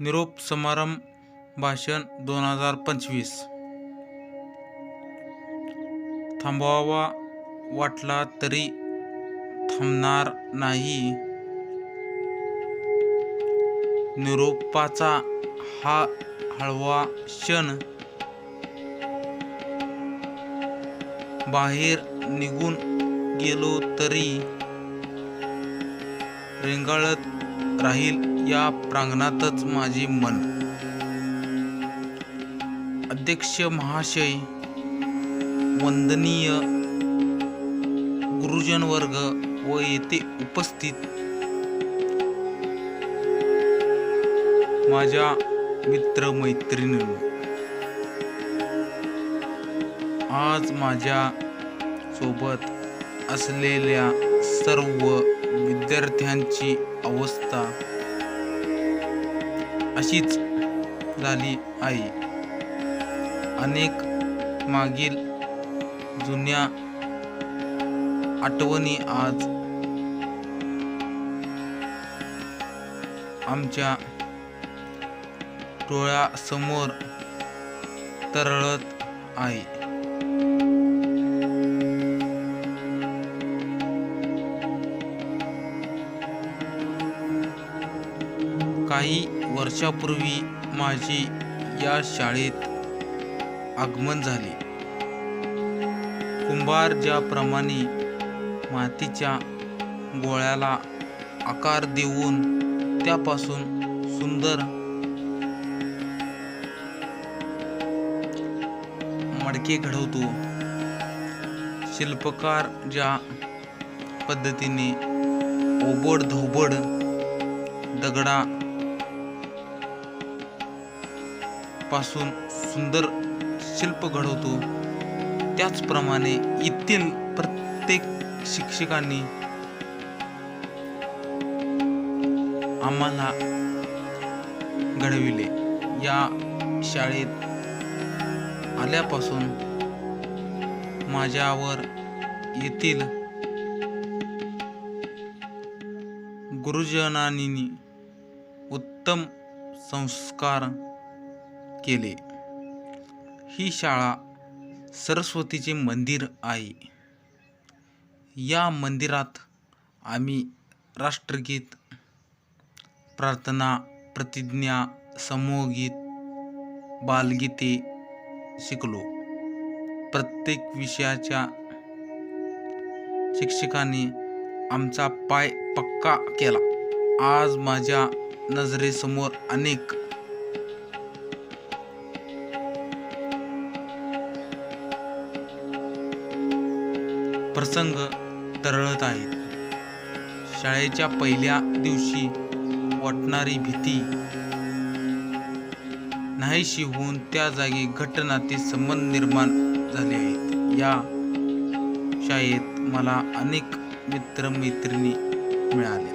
निरोप समारंभ भाषण दोन हजार पंचवीस. थांबवावा वाटला तरी थांबणार नाही. निरोपाचा हा हळवा क्षण बाहेर निघून गेलो तरी रेंगाळत राहील या प्रांगणातच माझे मन. अध्यक्ष महाशय वंदनीय गुरुजन वर्ग व येथे उपस्थित माझ्या मित्र मैत्रिणींनो आज माझ्या सोबत असलेल्या सर्व विद्यार्थ्यांची अवस्था अशीच झाली आहे अनेक मागील जुन्या आठवणी आज आमच्या डोळ्यासमोर तरळत आहे. काही वर्षापूर्वी माझे या शाळेत आगमन झाले. कुंभार ज्याप्रमाणे मातीच्या गोळ्याला आकार देऊन त्यापासून सुंदर मडके घडवतो. शिल्पकार ज्या पद्धतीने ओबड धोबड दगडा पासून सुंदर शिल्प घडवतो. त्याचप्रमाणे येथील प्रत्येक शिक्षकांनी आम्हाला घडविले. या शाळेत आल्यापासून माझ्यावर येथील गुरुजनांनी उत्तम संस्कार केले. ही शाळा सरस्वतीचे मंदिर आहे. या मंदिरात आम्ही राष्ट्रगीत प्रार्थना प्रतिज्ञा समूहगीत बालगीते शिकलो. प्रत्येक विषयाच्या शिक्षकांनी आमचा पाय पक्का केला. आज माझ्या नजरेसमोर अनेक प्रसंग तरळत आहेत. शाळेच्या पहिल्या दिवशी वाटणारी भीती नाहीशी होऊन त्या जागी घट्ट नाते संबंध निर्माण झाले आहेत. या शाळेत मला अनेक मित्रमैत्रिणी मिळाल्या.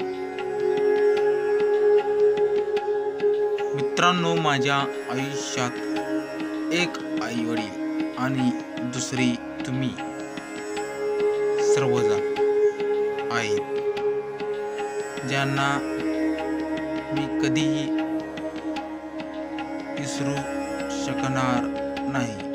मित्रांनो माझ्या आयुष्यात एक आई वडील आणि दुसरी तुम्ही. सर्वजण. आहेत ज्यांना मी कधीही विसरू शकणार नाही.